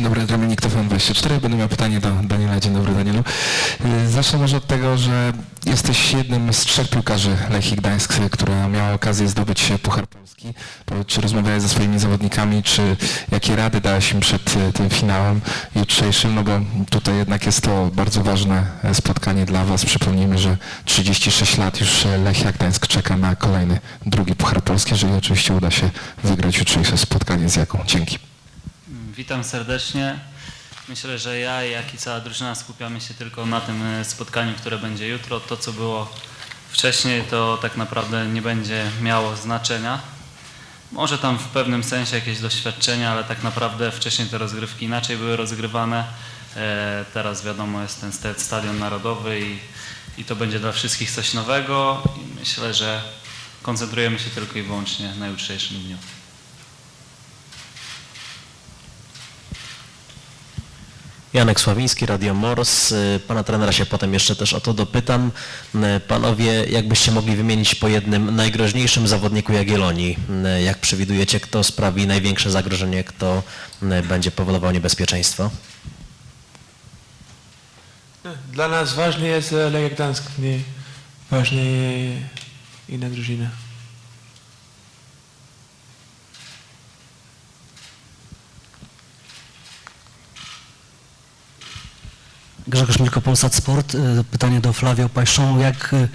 Dzień dobry, Dominik TVN24. Będę miał pytanie do Daniela. Dzień dobry, Danielu. Y, Zacznę może od tego, że jesteś jednym z trzech piłkarzy Lechii Gdańsk, która miała okazję zdobyć Puchar Polski. Czy rozmawiałeś ze swoimi zawodnikami, czy jakie rady dałeś im przed y, tym finałem jutrzejszym? No bo tutaj jednak jest to bardzo ważne e, spotkanie dla Was. Przypomnijmy, że 36 lat już e, Lechia Gdańsk czeka na kolejny, drugi Puchar Polski, jeżeli oczywiście uda się wygrać jutrzejsze spotkanie z jaką. Dzięki. Witam serdecznie. Myślę, że ja, jak i cała drużyna skupiamy się tylko na tym e, spotkaniu, które będzie jutro. To, co było wcześniej, to tak naprawdę nie będzie miało znaczenia. Może tam w pewnym sensie jakieś doświadczenia, ale tak naprawdę wcześniej te rozgrywki inaczej były rozgrywane. E, Teraz wiadomo jest ten sta- stadion narodowy i, i to będzie dla wszystkich coś nowego. I myślę, że koncentrujemy się tylko i wyłącznie na jutrzejszym dniu. Janek Sławiński, Radio Mors. Y, Pana trenera się potem jeszcze też o to dopytam. Y, Panowie, jakbyście mogli wymienić po jednym najgroźniejszym zawodniku Jagiellonii? Y, Jak przewidujecie, kto sprawi największe zagrożenie, kto będzie powodował niebezpieczeństwo? Dla nas ważny jest Lechia Gdańsk, nie ważne inna drużyna. Grzegorz Milko, Polsat Sport. Y, Pytanie do Flavio Pajszą. Jak y,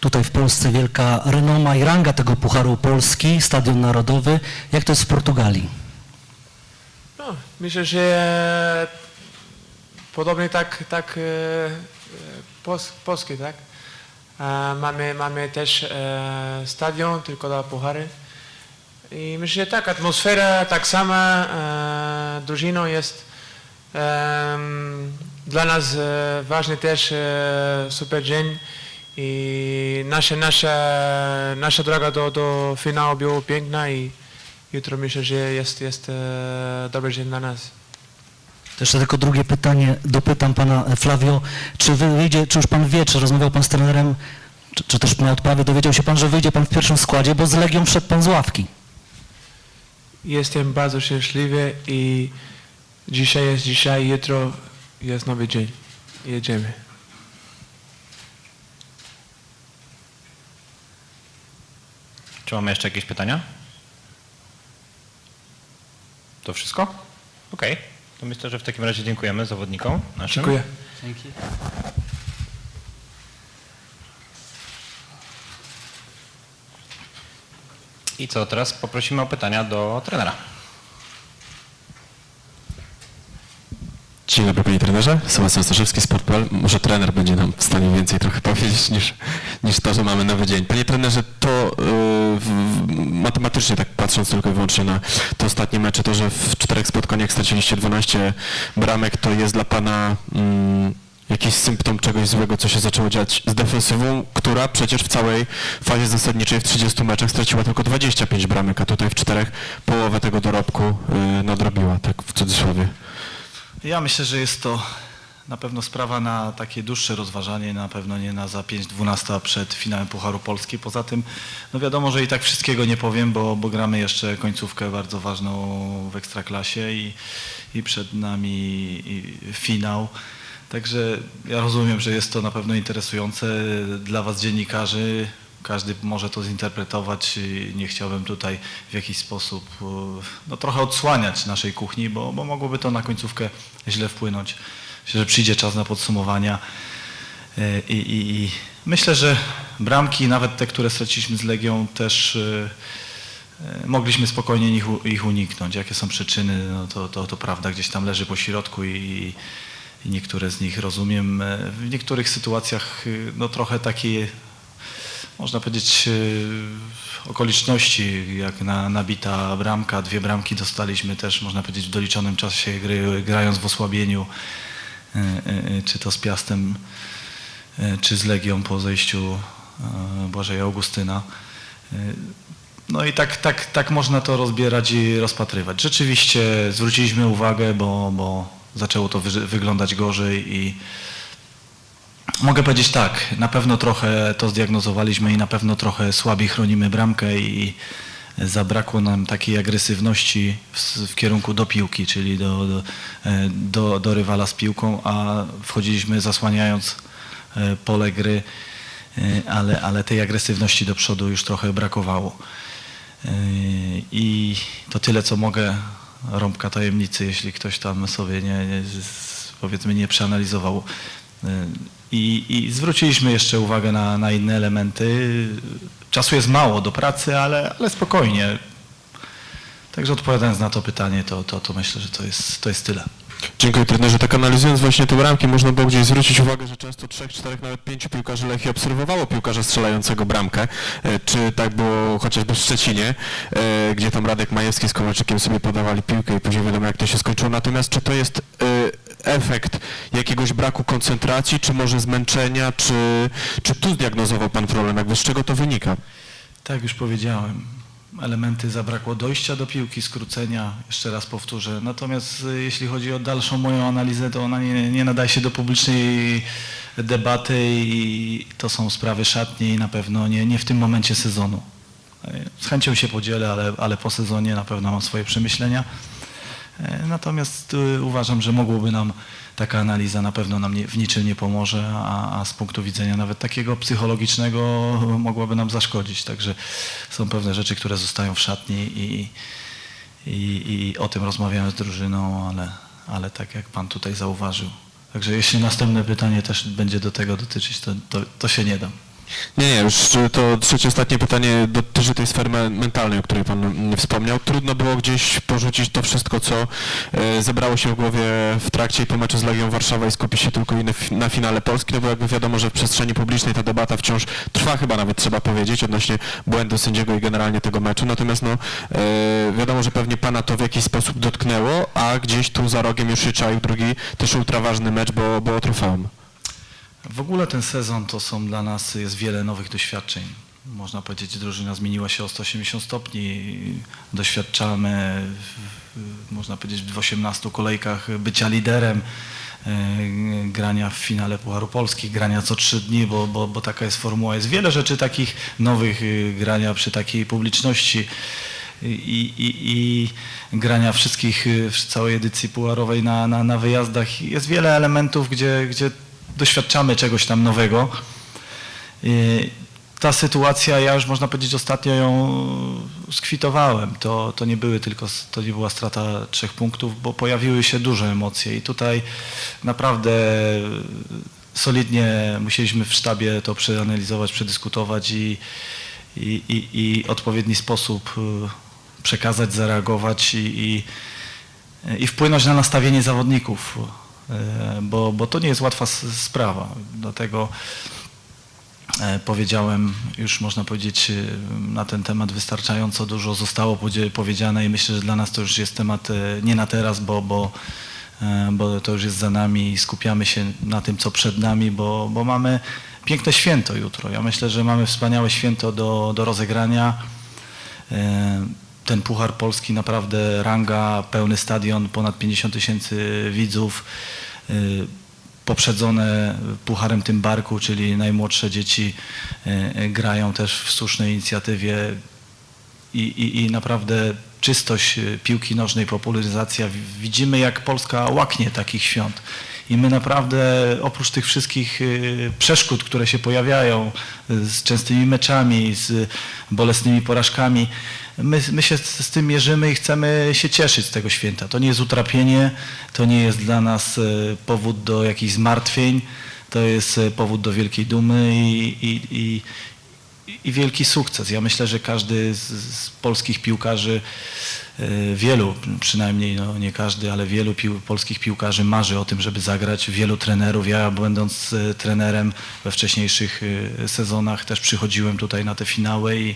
tutaj w Polsce wielka renoma i ranga tego Pucharu Polski, Stadion Narodowy, jak to jest w Portugalii? No, myślę, że podobnie tak, tak e, e, pos, polskie, tak? E, mamy, mamy też e, stadion tylko dla puchary. I myślę, że tak, atmosfera tak sama, e, drużyną jest dla nas e, ważny też e, super dzień i nasza, nasza, nasza droga do, do finału była piękna i jutro myślę, że jest, jest e, dobry dzień dla nas. Jeszcze tylko drugie pytanie, dopytam pana Flavio, czy wy- wyjdzie, czy już pan wie, czy rozmawiał pan z trenerem, czy, czy też na odprawie dowiedział się pan, że wyjdzie pan w pierwszym składzie, bo z Legią wszedł pan z ławki. Jestem bardzo szczęśliwy i dzisiaj jest dzisiaj, jutro jest nowy dzień. Jedziemy. Czy mamy jeszcze jakieś pytania? To wszystko? Okej. To myślę, że w takim razie dziękujemy zawodnikom naszym. Dziękuję. Dzięki. I co, teraz poprosimy o pytania do trenera. Dzień dobry panie trenerze, Sebastian Staszewski, Sport.pl. Może trener będzie nam w stanie więcej trochę powiedzieć niż, niż to, że mamy nowy dzień. Panie trenerze, to yy, matematycznie tak patrząc tylko i wyłącznie na te ostatnie mecze, to, że w czterech spotkaniach straciliście 12 bramek, to jest dla pana mm, jakiś symptom czegoś złego, co się zaczęło dziać z defensywą, która przecież w całej fazie zasadniczej w 30 meczach straciła tylko 25 bramek, a tutaj w czterech połowę tego dorobku yy, nadrobiła, tak w cudzysłowie. Ja myślę, że jest to na pewno sprawa na takie dłuższe rozważanie, na pewno nie na za 5-12 przed finałem Pucharu Polski. Poza tym, no wiadomo, że i tak wszystkiego nie powiem, bo, bo gramy jeszcze końcówkę bardzo ważną w Ekstraklasie i, i przed nami finał. Także ja rozumiem, że jest to na pewno interesujące dla Was dziennikarzy. Każdy może to zinterpretować nie chciałbym tutaj w jakiś sposób e, no, trochę odsłaniać naszej kuchni, bo, bo mogłoby to na końcówkę źle wpłynąć. Myślę, że przyjdzie czas na podsumowania E, i, i, i myślę, że bramki, nawet te, które straciliśmy z Legią też e, mogliśmy spokojnie ich, ich uniknąć. Jakie są przyczyny, no to, to, to prawda gdzieś tam leży po środku i, i niektóre z nich rozumiem. W niektórych sytuacjach no trochę takie można powiedzieć, e, okoliczności, jak na, nabita bramka, dwie bramki dostaliśmy też, można powiedzieć, w doliczonym czasie gry, grając w osłabieniu, e, e, czy to z Piastem, czy z Legią po zejściu Błażeja Augustyna. No i tak, tak, tak można to rozbierać i rozpatrywać. Rzeczywiście zwróciliśmy uwagę, bo, bo zaczęło to wy, wyglądać gorzej i Mogę powiedzieć tak, na pewno trochę to zdiagnozowaliśmy i na pewno trochę słabiej chronimy bramkę i zabrakło nam takiej agresywności w, w kierunku do piłki, czyli do, do, e, do, do rywala z piłką, a wchodziliśmy zasłaniając e, pole gry, e, ale, ale tej agresywności do przodu już trochę brakowało. I to tyle, co mogę rąbka tajemnicy, jeśli ktoś tam sobie nie, nie powiedzmy nie przeanalizował. I, I zwróciliśmy jeszcze uwagę na, na inne elementy. Czasu jest mało do pracy, ale, ale spokojnie. Także odpowiadając na to pytanie, to, to, to myślę, że to jest, to jest tyle. Dziękuję trenerze. Tak analizując właśnie te bramki, można było gdzieś zwrócić uwagę, że często trzech, czterech, nawet pięciu piłkarzy Lechii obserwowało piłkarza strzelającego bramkę. E, Czy tak było chociażby w Szczecinie, e, gdzie tam Radek Majewski z Kowalczykiem sobie podawali piłkę i później wiadomo jak to się skończyło. Natomiast czy to jest e, efekt jakiegoś braku koncentracji, czy może zmęczenia, czy, czy tu zdiagnozował Pan problem? Jakby z czego to wynika? Tak już powiedziałem. Elementy zabrakło dojścia do piłki, skrócenia, jeszcze raz powtórzę. Natomiast y, jeśli chodzi o dalszą moją analizę, to ona nie, nie nadaje się do publicznej debaty i to są sprawy szatni i na pewno nie, nie w tym momencie sezonu. Y, Z chęcią się podzielę, ale, ale po sezonie na pewno mam swoje przemyślenia. E, Natomiast y, uważam, że mogłoby nam taka analiza na pewno nam nie, w niczym nie pomoże, a, a z punktu widzenia nawet takiego psychologicznego mogłaby nam zaszkodzić. Także są pewne rzeczy, które zostają w szatni i, i, i o tym rozmawiamy z drużyną, ale, ale tak jak Pan tutaj zauważył. Także jeśli następne pytanie też będzie do tego dotyczyć, to, to, to się nie dam. Nie, nie, już to trzecie, ostatnie pytanie dotyczy tej sfery me- mentalnej, o której Pan wspomniał. Trudno było gdzieś porzucić to wszystko, co e, zebrało się w głowie w trakcie po meczu z Legią Warszawa i skupić się tylko na, fi- na finale Polski, no bo jakby wiadomo, że w przestrzeni publicznej ta debata wciąż trwa chyba nawet trzeba powiedzieć odnośnie błędu sędziego i generalnie tego meczu, natomiast no e, wiadomo, że pewnie Pana to w jakiś sposób dotknęło, a gdzieś tu za rogiem już się czaił drugi też ultraważny mecz, bo, bo o. W ogóle ten sezon to są dla nas, jest wiele nowych doświadczeń. Można powiedzieć, drużyna zmieniła się o 180 stopni. Doświadczamy, można powiedzieć, w 18 kolejkach bycia liderem, e, grania w finale Pucharu Polski, grania co trzy dni, bo, bo, bo taka jest formuła. Jest wiele rzeczy takich nowych, y, grania przy takiej publiczności i, i, i grania wszystkich y, w całej edycji pułarowej na, na, na wyjazdach. Jest wiele elementów, gdzie, gdzie doświadczamy czegoś tam nowego. Ta sytuacja, ja już można powiedzieć ostatnio ją skwitowałem. To, to nie były tylko, to nie była strata trzech punktów, bo pojawiły się duże emocje i tutaj naprawdę solidnie musieliśmy w sztabie to przeanalizować, przedyskutować i, i, i, i odpowiedni sposób y, przekazać, zareagować i, i, i wpłynąć na nastawienie zawodników, bo, bo to nie jest łatwa sprawa. Dlatego e, powiedziałem, już można powiedzieć y, na ten temat wystarczająco dużo zostało powiedziane i myślę, że dla nas to już jest temat e, nie na teraz, bo, bo, e, bo to już jest za nami i skupiamy się na tym, co przed nami, bo, bo mamy piękne święto jutro. Ja myślę, że mamy wspaniałe święto do, do rozegrania. Ten Puchar Polski naprawdę ranga, pełny stadion, ponad 50 tysięcy widzów, e, poprzedzone Pucharem Tym Barku, czyli najmłodsze dzieci e, e, grają też w słusznej inicjatywie i, i, i naprawdę czystość piłki nożnej, popularyzacja. Widzimy, jak Polska łaknie takich świąt. I my naprawdę, oprócz tych wszystkich e, przeszkód, które się pojawiają e, z częstymi meczami, z bolesnymi porażkami, my, my się z, tym mierzymy i chcemy się cieszyć z tego święta. To nie jest utrapienie, to nie jest dla nas e, powód do jakichś zmartwień, to jest powód do wielkiej dumy i, i, i, i wielki sukces. Ja myślę, że każdy z, z polskich piłkarzy, e, wielu przynajmniej, no nie każdy, ale wielu pił, polskich piłkarzy marzy o tym, żeby zagrać. Wielu trenerów, ja będąc e, trenerem we wcześniejszych e, sezonach też przychodziłem tutaj na te finały i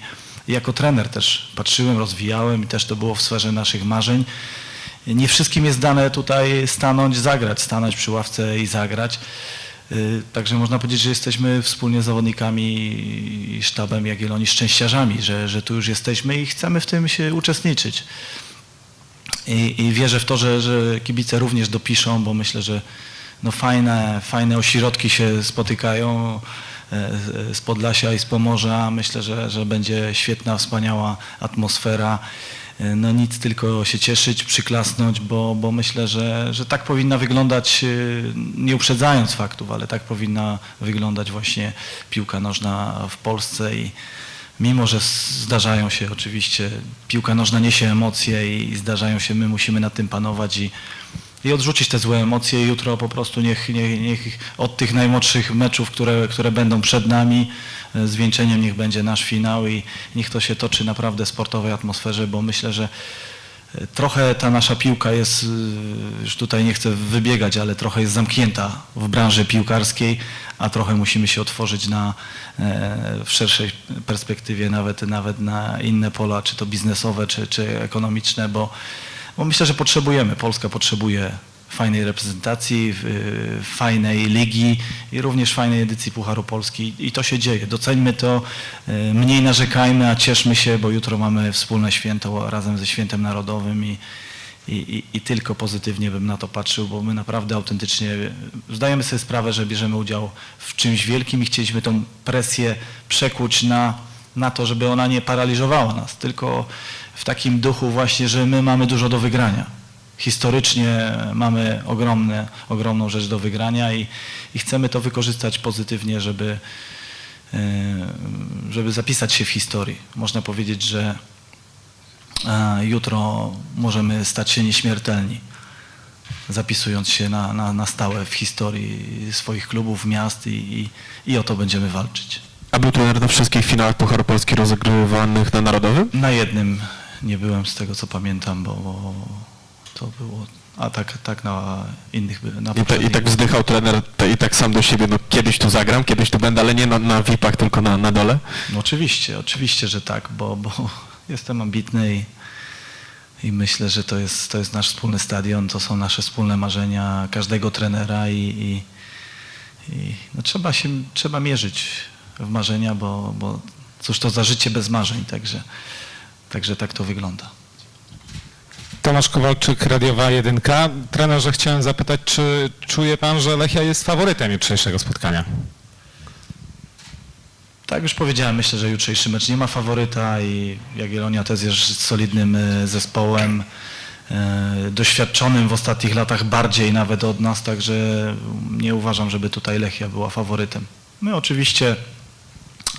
i jako trener też patrzyłem, rozwijałem i też to było w sferze naszych marzeń. Nie wszystkim jest dane tutaj stanąć, zagrać, stanąć przy ławce i zagrać. Y, Także można powiedzieć, że jesteśmy wspólnie z zawodnikami i sztabem Jagiellonii szczęściarzami, że, że tu już jesteśmy i chcemy w tym się uczestniczyć. I, i wierzę w to, że, że kibice również dopiszą, bo myślę, że no fajne, fajne ośrodki się spotykają. e, z Podlasia i z Pomorza. Myślę, że, że będzie świetna, wspaniała atmosfera. E, No nic, tylko się cieszyć, przyklasnąć, bo, bo myślę, że, że tak powinna wyglądać, e, nie uprzedzając faktów, ale tak powinna wyglądać właśnie piłka nożna w Polsce i mimo, że zdarzają się oczywiście, piłka nożna niesie emocje i zdarzają się, my musimy nad tym panować i, i odrzucić te złe emocje. Jutro po prostu niech, niech, niech od tych najmłodszych meczów, które, które będą przed nami, e, zwieńczeniem niech będzie nasz finał i niech to się toczy naprawdę w sportowej atmosferze, bo myślę, że e, trochę ta nasza piłka jest, y, już tutaj nie chcę wybiegać, ale trochę jest zamknięta w branży piłkarskiej, a trochę musimy się otworzyć na, e, w szerszej perspektywie nawet, nawet na inne pola, czy to biznesowe, czy, czy ekonomiczne, bo, bo myślę, że potrzebujemy, Polska potrzebuje fajnej reprezentacji, w- fajnej ligi i również fajnej edycji Pucharu Polski i to się dzieje. Doceńmy to, e, mniej narzekajmy, a cieszmy się, bo jutro mamy wspólne święto razem ze Świętem Narodowym i, i, i, i tylko pozytywnie bym na to patrzył, bo my naprawdę autentycznie zdajemy sobie sprawę, że bierzemy udział w czymś wielkim i chcieliśmy tą presję przekuć na, na to, żeby ona nie paraliżowała nas, tylko w takim duchu właśnie, że my mamy dużo do wygrania historycznie mamy ogromne, ogromną rzecz do wygrania i, i chcemy to wykorzystać pozytywnie, żeby, e, żeby zapisać się w historii. Można powiedzieć, że e, jutro możemy stać się nieśmiertelni, zapisując się na, na, na stałe w historii swoich klubów, miast i, i, i o to będziemy walczyć. A był trener na wszystkich finałach Pucharu Polski rozgrywanych na Narodowym? Na jednym nie byłem z tego co pamiętam, bo, to było, a tak, tak na innych, by- na I, te, I tak wzdychał trener te, i tak sam do siebie, no kiedyś tu zagram, kiedyś tu będę, ale nie na, na VIP-ach, tylko na, na dole? No oczywiście, oczywiście, że tak, bo, bo jestem ambitny i, i myślę, że to jest, to jest nasz wspólny stadion, to są nasze wspólne marzenia każdego trenera i, i, i no trzeba się, trzeba mierzyć w marzenia, bo, bo cóż to za życie bez marzeń, także, także tak to wygląda. Tomasz Kowalczyk, Radiowa Jedynka. Trenerze, chciałem zapytać, czy czuje pan, że Lechia jest faworytem jutrzejszego spotkania? Tak już powiedziałem, myślę, że jutrzejszy mecz nie ma faworyta i Jagiellonia też jest solidnym e, zespołem, e, doświadczonym w ostatnich latach bardziej nawet od nas, także nie uważam, żeby tutaj Lechia była faworytem. My oczywiście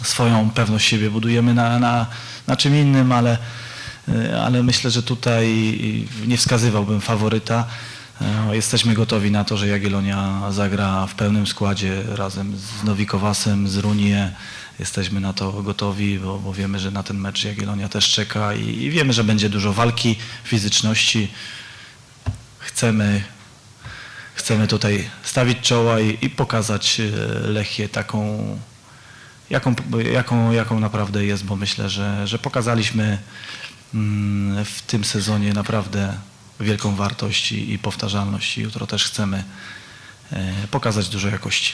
swoją pewność siebie budujemy na, na, na czym innym, ale, e, ale myślę, że tutaj nie wskazywałbym faworyta. E, Jesteśmy gotowi na to, że Jagiellonia zagra w pełnym składzie razem z Nowikowasem, z Runie. Jesteśmy na to gotowi, bo, bo wiemy, że na ten mecz Jagiellonia też czeka i, i wiemy, że będzie dużo walki, fizyczności. Chcemy, chcemy tutaj stawić czoła i, i pokazać e, Lechię taką, jaką, jaką, jaką naprawdę jest, bo myślę, że, że pokazaliśmy mm, w tym sezonie naprawdę wielką wartość i, i powtarzalność. Jutro też chcemy e, pokazać dużo jakości.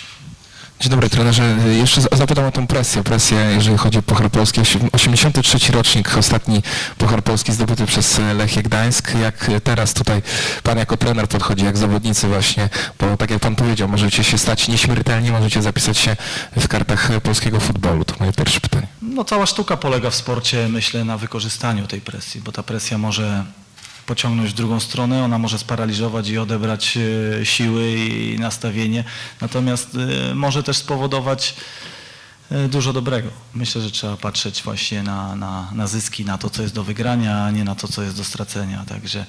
Dzień dobry trenerze, jeszcze za- zapytam o tą presję, presję jeżeli chodzi o Puchar Polski. Osiem- 83 rocznik, ostatni Puchar Polski zdobyty przez e, Lechię Gdańsk. Jak e, teraz tutaj pan jako trener podchodzi, jak zawodnicy właśnie, bo tak jak pan powiedział, możecie się stać nieśmiertelni, możecie zapisać się w kartach polskiego futbolu. To moje pierwsze pytanie. No cała sztuka polega w sporcie, myślę, na wykorzystaniu tej presji, bo ta presja może pociągnąć w drugą stronę, ona może sparaliżować i odebrać e, siły i nastawienie, natomiast e, może też spowodować e, dużo dobrego. Myślę, że trzeba patrzeć właśnie na, na, na zyski, na to, co jest do wygrania, a nie na to, co jest do stracenia. Także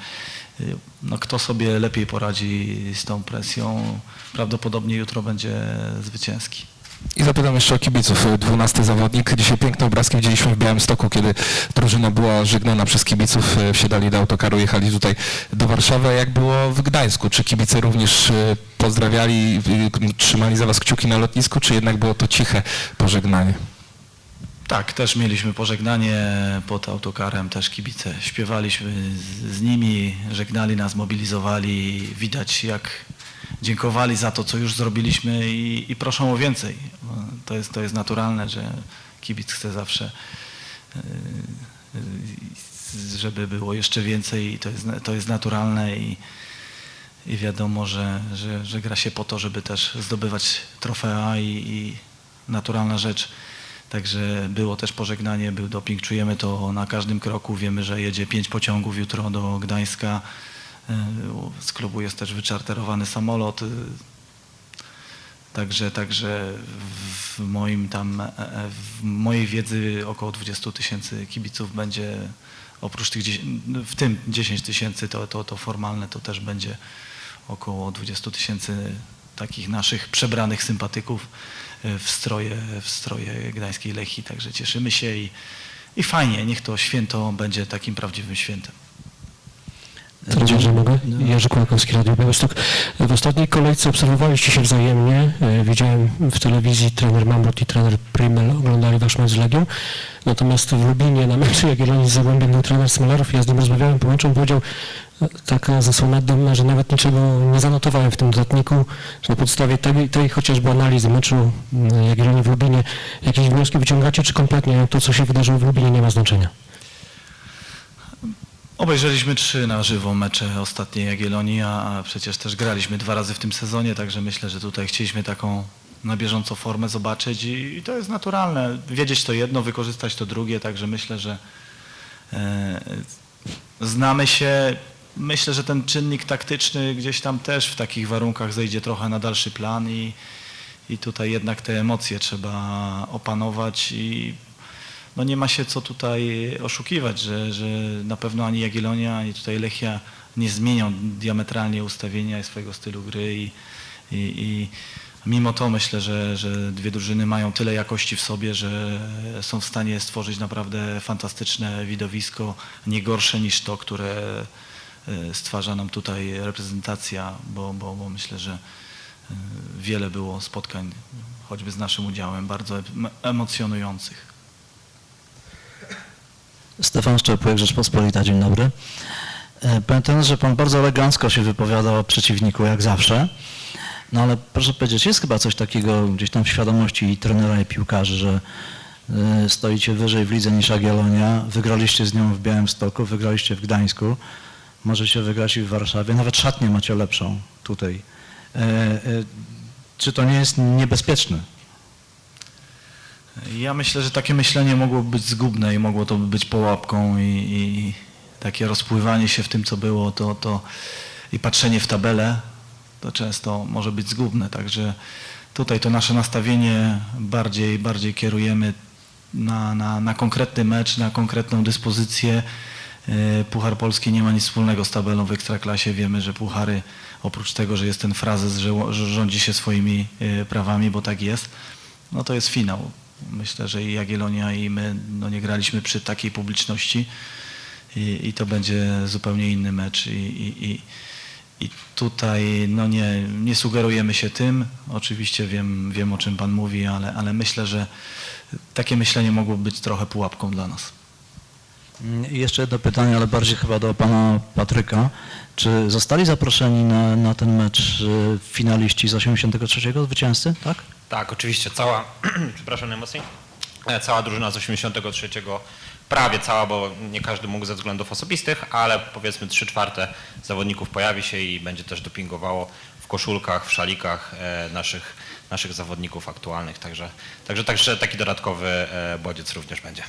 no, kto sobie lepiej poradzi z tą presją, prawdopodobnie jutro będzie zwycięski. I zapytam jeszcze o kibiców. Dwunasty zawodnik. Dzisiaj piękne obrazki widzieliśmy w Białymstoku, kiedy drużyna była żegnana przez kibiców. e, Wsiadali do autokaru, jechali tutaj do Warszawy. Jak było w Gdańsku? Czy kibice również e, pozdrawiali, e, trzymali za was kciuki na lotnisku, czy jednak było to ciche pożegnanie? Tak, też mieliśmy pożegnanie pod autokarem, też kibice. Śpiewaliśmy z, z nimi, żegnali nas, mobilizowali. Widać jak dziękowali za to, co już zrobiliśmy i, i proszą o więcej. To jest, to jest naturalne, że kibic chce zawsze, yy, yy, żeby było jeszcze więcej i to jest, to jest naturalne i, i wiadomo, że, że, że gra się po to, żeby też zdobywać trofea i, i, naturalna rzecz. Także było też pożegnanie, był doping, czujemy to na każdym kroku. Wiemy, że jedzie pięć pociągów jutro do Gdańska. E, Z klubu jest też wyczarterowany samolot. e, Także, także w moim tam, e, e, w mojej wiedzy około 20 tysięcy kibiców będzie, oprócz tych, 10 w tym 10 tysięcy to, to, to formalne, to też będzie około 20 tysięcy takich naszych przebranych sympatyków w stroje, w stroje gdańskiej Lechii, także cieszymy się i, i fajnie, niech to święto będzie takim prawdziwym świętem. Że mogę? Jerzy Kłakowski, Radio Białystok. W ostatniej kolejce obserwowaliście się wzajemnie. E, Widziałem w telewizji trener Mamrot i trener Primel oglądali wasz mecz z Legią. Natomiast w Lubinie na meczu Jagiellonii z Zagłębiem był trener Smolarów. Ja z nim rozmawiałem po meczu. Powiedział e, taka zasłona dymna, że nawet niczego nie zanotowałem w tym dodatniku. Na podstawie tej, tej chociażby analizy meczu m, Jagiellonii w Lubinie jakieś wnioski wyciągacie, czy kompletnie to, co się wydarzyło w Lubinie nie ma znaczenia? Obejrzeliśmy trzy na żywo mecze ostatniej Jagiellonii, a przecież też graliśmy dwa razy w tym sezonie, także myślę, że tutaj chcieliśmy taką na bieżąco formę zobaczyć i, i to jest naturalne. Wiedzieć to jedno, wykorzystać to drugie, także myślę, że e, znamy się. Myślę, że ten czynnik taktyczny gdzieś tam też w takich warunkach zejdzie trochę na dalszy plan i, i tutaj jednak te emocje trzeba opanować i no nie ma się co tutaj oszukiwać, że, że na pewno ani Jagiellonia, ani tutaj Lechia nie zmienią diametralnie ustawienia swojego stylu gry i, i, i mimo to myślę, że, że dwie drużyny mają tyle jakości w sobie, że są w stanie stworzyć naprawdę fantastyczne widowisko, nie gorsze niż to, które e, stwarza nam tutaj reprezentacja, bo, bo, bo myślę, że e, wiele było spotkań, choćby z naszym udziałem, bardzo em- emocjonujących. Stefan Szczepłek, Rzeczpospolita, dzień dobry. E, trenerze, że pan bardzo elegancko się wypowiadał o przeciwniku, jak zawsze. No ale proszę powiedzieć, jest chyba coś takiego gdzieś tam w świadomości i trenera i piłkarzy, że e, stoicie wyżej w lidze niż Jagiellonia, wygraliście z nią w Białymstoku, wygraliście w Gdańsku, możecie wygrać i w Warszawie, nawet szatnię macie lepszą tutaj. E, Czy to nie jest niebezpieczne? Ja myślę, że takie myślenie mogłoby być zgubne i mogło to być pułapką i, i takie rozpływanie się w tym, co było, to, to i patrzenie w tabelę, to często może być zgubne. Także tutaj to nasze nastawienie bardziej, bardziej kierujemy na, na, na konkretny mecz, na konkretną dyspozycję. E, Puchar Polski nie ma nic wspólnego z tabelą w Ekstraklasie. Wiemy, że puchary, oprócz tego, że jest ten frazes, że rządzi się swoimi e, prawami, bo tak jest, no to jest finał. Myślę, że i Jagiellonia i my no nie graliśmy przy takiej publiczności i, i to będzie zupełnie inny mecz i, i, i, i tutaj no nie, nie sugerujemy się tym. Oczywiście wiem, wiem o czym Pan mówi, ale, ale myślę, że takie myślenie mogło być trochę pułapką dla nas. Mm, jeszcze jedno pytanie, ale bardziej chyba do pana Patryka. Czy zostali zaproszeni na, na ten mecz y, finaliści z 83 zwycięzcy, tak? Tak, oczywiście cała, przepraszam najmocniej, E, cała drużyna z 83, prawie cała, bo nie każdy mógł ze względów osobistych, ale powiedzmy 3 czwarte zawodników pojawi się i będzie też dopingowało w koszulkach, w szalikach e, naszych, naszych zawodników aktualnych, także, także, także taki dodatkowy e, bodziec również będzie.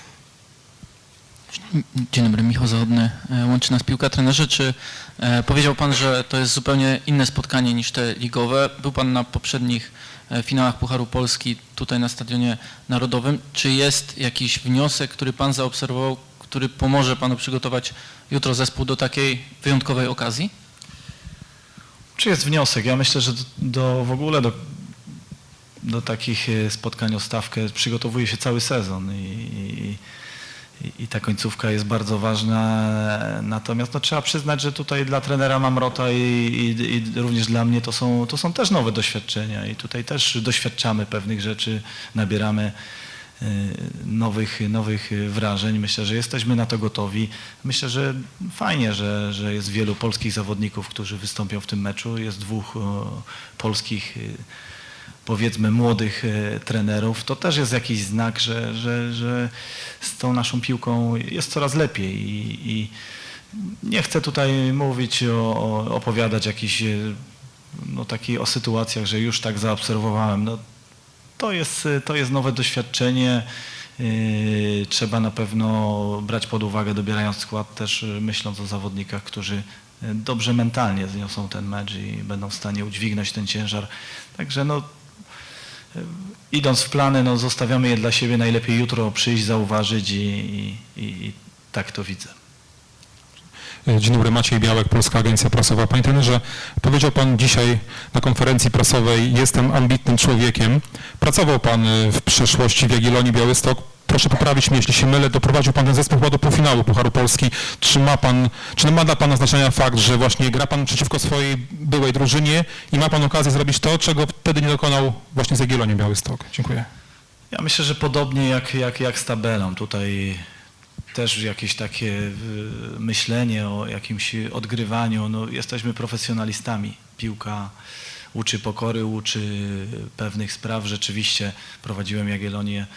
Dzień dobry, Michał Zachodny, e, łączy nas piłka. Trenerze, czy e, powiedział Pan, że to jest zupełnie inne spotkanie niż te ligowe? Był Pan na poprzednich e, finałach Pucharu Polski tutaj na Stadionie Narodowym. Czy jest jakiś wniosek, który Pan zaobserwował, który pomoże Panu przygotować jutro zespół do takiej wyjątkowej okazji? Czy jest wniosek? Ja myślę, że do, do w ogóle do, do takich spotkań o stawkę przygotowuje się cały sezon i, i, i, ta końcówka jest bardzo ważna. Natomiast no, trzeba przyznać, że tutaj dla trenera Mamrota i, i, i również dla mnie to są, to są też nowe doświadczenia i tutaj też doświadczamy pewnych rzeczy, nabieramy e, nowych, nowych wrażeń. Myślę, że jesteśmy na to gotowi. Myślę, że fajnie, że, że jest wielu polskich zawodników, którzy wystąpią w tym meczu. Jest dwóch polskich, e, powiedzmy, młodych e, trenerów. To też jest jakiś znak, że, że, że z tą naszą piłką jest coraz lepiej i, i nie chcę tutaj mówić, o, o, opowiadać jakichś, e, no, takich o sytuacjach, że już tak zaobserwowałem. No, to jest, to jest nowe doświadczenie. Yy, Trzeba na pewno brać pod uwagę, dobierając skład, też myśląc o zawodnikach, którzy dobrze mentalnie zniosą ten mecz i będą w stanie udźwignąć ten ciężar. Także no, idąc w plany, no, zostawiamy je dla siebie. Najlepiej jutro przyjść, zauważyć i, i, i tak to widzę. Dzień dobry, Maciej Białek, Polska Agencja Prasowa. Panie trenerze, powiedział Pan dzisiaj na konferencji prasowej, jestem ambitnym człowiekiem. Pracował Pan y, w przeszłości w Jagiellonii Białystok. Proszę poprawić mnie, jeśli się mylę, doprowadził Pan ten zespół chyba do półfinału Pucharu Polski. Czy ma Pan, czy ma dla Pana znaczenia fakt, że właśnie gra Pan przeciwko swojej byłej drużynie i ma Pan okazję zrobić to, czego wtedy nie dokonał właśnie z Jagiellonią Białystok? Dziękuję. Ja myślę, że podobnie jak, jak, jak z tabelą. Tutaj też jakieś takie y, myślenie o jakimś odgrywaniu. No, jesteśmy profesjonalistami. Piłka uczy pokory, uczy pewnych spraw. Rzeczywiście prowadziłem Jagiellonię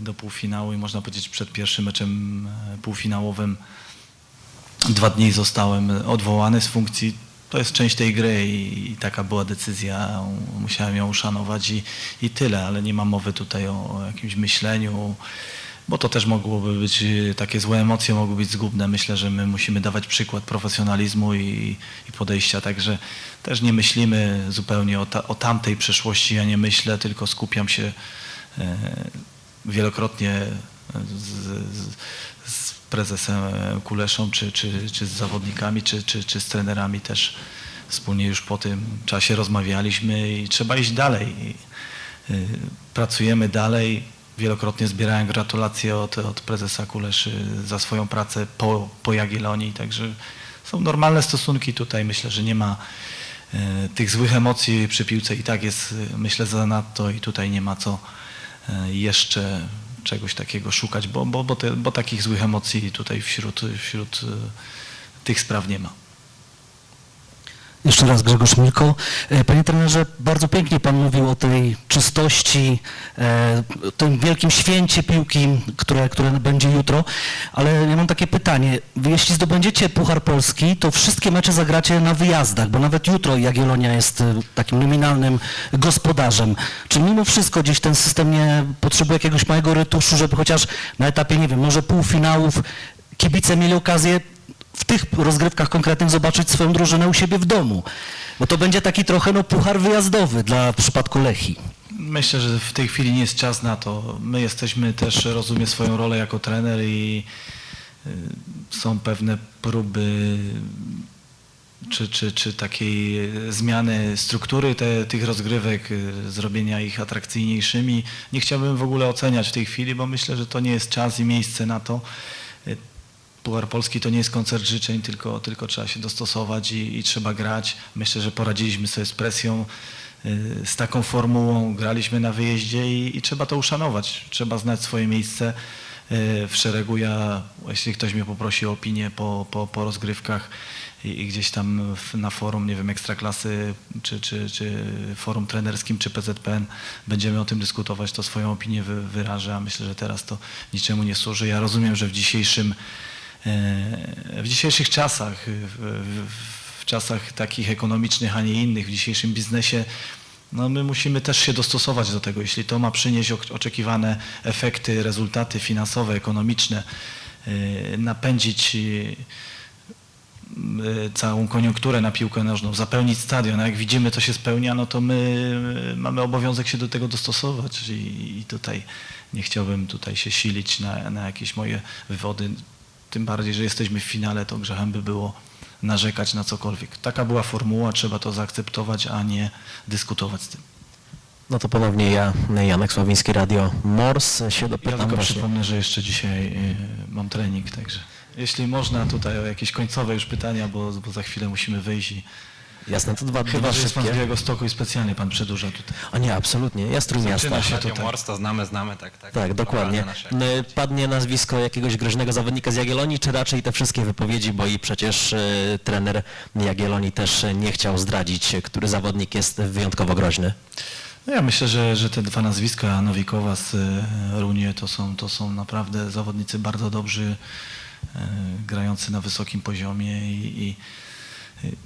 do półfinału i można powiedzieć przed pierwszym meczem e, półfinałowym dwa dni zostałem odwołany z funkcji. To jest część tej gry i, i taka była decyzja. Musiałem ją uszanować i, i tyle, ale nie ma mowy tutaj o, o jakimś myśleniu, bo to też mogłoby być, y, takie złe emocje mogły być zgubne. Myślę, że my musimy dawać przykład profesjonalizmu i, i podejścia, także też nie myślimy zupełnie o, ta, o tamtej przeszłości. Ja nie myślę, tylko skupiam się e, wielokrotnie z, z, z prezesem Kuleszą, czy, czy, czy z zawodnikami, czy, czy, czy z trenerami też wspólnie już po tym czasie rozmawialiśmy i trzeba iść dalej. Y, Pracujemy dalej. Wielokrotnie zbierałem gratulacje od, od prezesa Kuleszy za swoją pracę po, po Jagiellonii, także są normalne stosunki tutaj. Myślę, że nie ma e, tych złych emocji przy piłce i tak jest, e, myślę, zanadto i tutaj nie ma co e, jeszcze czegoś takiego szukać, bo, bo, bo, te, bo takich złych emocji tutaj wśród, wśród e, tych spraw nie ma. Jeszcze raz Grzegorz Milko. E, Panie trenerze, bardzo pięknie Pan mówił o tej czystości, e, o tym wielkim święcie piłki, które, które będzie jutro, ale ja mam takie pytanie. Jeśli zdobędziecie Puchar Polski, to wszystkie mecze zagracie na wyjazdach, bo nawet jutro Jagiellonia jest e, takim nominalnym gospodarzem. Czy mimo wszystko gdzieś ten system nie potrzebuje jakiegoś małego retuszu, żeby chociaż na etapie, nie wiem, może półfinałów kibice mieli okazję w tych rozgrywkach konkretnych zobaczyć swoją drużynę u siebie w domu. Bo to będzie taki trochę no, puchar wyjazdowy dla w przypadku Lechii. Myślę, że w tej chwili nie jest czas na to. My jesteśmy też, rozumiem swoją rolę jako trener i y, są pewne próby czy, czy, czy takiej zmiany struktury te, tych rozgrywek, y, zrobienia ich atrakcyjniejszymi. Nie chciałbym w ogóle oceniać w tej chwili, bo myślę, że to nie jest czas i miejsce na to. Y, Puchar Polski to nie jest koncert życzeń, tylko, tylko trzeba się dostosować i, i trzeba grać. Myślę, że poradziliśmy sobie z presją, y, z taką formułą, graliśmy na wyjeździe i, i trzeba to uszanować. Trzeba znać swoje miejsce y, w szeregu. Ja, jeśli ktoś mnie poprosi o opinię po, po, po rozgrywkach i, i gdzieś tam w, na forum, nie wiem, Ekstraklasy, czy, czy, czy forum trenerskim, czy PZPN, będziemy o tym dyskutować, to swoją opinię wy, wyrażę, a myślę, że teraz to niczemu nie służy. Ja rozumiem, że w dzisiejszym w dzisiejszych czasach, w, w, czasach takich ekonomicznych, a nie innych, w dzisiejszym biznesie, no my musimy też się dostosować do tego. Jeśli to ma przynieść oczekiwane efekty, rezultaty finansowe, ekonomiczne, e, napędzić e, całą koniunkturę na piłkę nożną, zapełnić stadion, a jak widzimy to się spełnia, no to my mamy obowiązek się do tego dostosować i, i tutaj nie chciałbym tutaj się silić na, na jakieś moje wywody. Tym bardziej, że jesteśmy w finale, to grzechem by było narzekać na cokolwiek. Taka była formuła, trzeba to zaakceptować, a nie dyskutować z tym. No to ponownie ja, Janek Sławiński, Radio Mors, się Ja dopytam tylko właśnie. przypomnę, że jeszcze dzisiaj y, mam trening, także jeśli można tutaj o jakieś końcowe już pytania, bo, bo za chwilę musimy wyjść i Jasne, to dwa, chyba, dwa że jest pan z szybkie. Białego Stoku i specjalnie pan przedłuża tutaj. A nie, absolutnie, ja z Trójmiasta. Zaczyna się Radio tutaj. Mors to znamy, znamy, tak, tak. Tak, dokładnie. Lokalne nasze N- Padnie nazwisko jakiegoś groźnego zawodnika z Jagiellonii, czy raczej te wszystkie wypowiedzi, bo i przecież e, trener Jagiellonii też e, nie chciał zdradzić, e, który zawodnik jest wyjątkowo groźny. No ja myślę, że, że te dwa nazwiska, Nowikowa z e, Runie, to są, to są naprawdę zawodnicy bardzo dobrzy, e, grający na wysokim poziomie i, i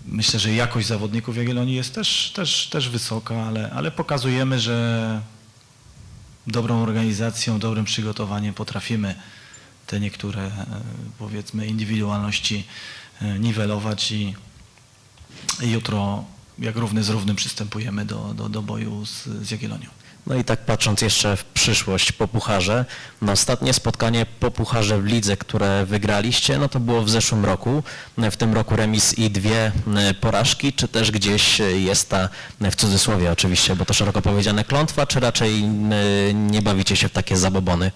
myślę, że jakość zawodników Jagiellonii jest też, też, też wysoka, ale, ale pokazujemy, że dobrą organizacją, dobrym przygotowaniem potrafimy te niektóre, e, powiedzmy, indywidualności e, niwelować i jutro jak równy z równym przystępujemy do, do, do boju z, z Jagiellonią. No i tak patrząc jeszcze w przyszłość po Pucharze, no ostatnie spotkanie po Pucharze w lidze, które wygraliście, no to było w zeszłym roku. W tym roku remis i dwie e, porażki, czy też gdzieś e, jest ta, e, w cudzysłowie oczywiście, bo to szeroko powiedziane klątwa, czy raczej nie bawicie się w takie zabobony?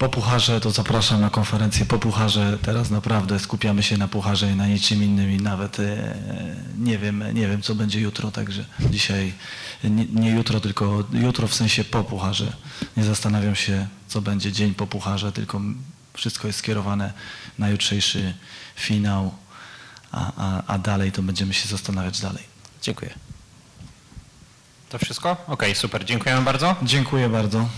Po pucharze to zapraszam na konferencję po pucharze. Teraz naprawdę skupiamy się na pucharze i na niczym innym i nawet e, nie wiem, nie wiem co będzie jutro, także dzisiaj nie, nie jutro, tylko jutro w sensie po pucharze. Nie zastanawiam się co będzie dzień po pucharze, tylko wszystko jest skierowane na jutrzejszy finał, a, a, a dalej to będziemy się zastanawiać dalej. Dziękuję. To wszystko? Okej, super. Dziękujemy bardzo. Dziękuję bardzo.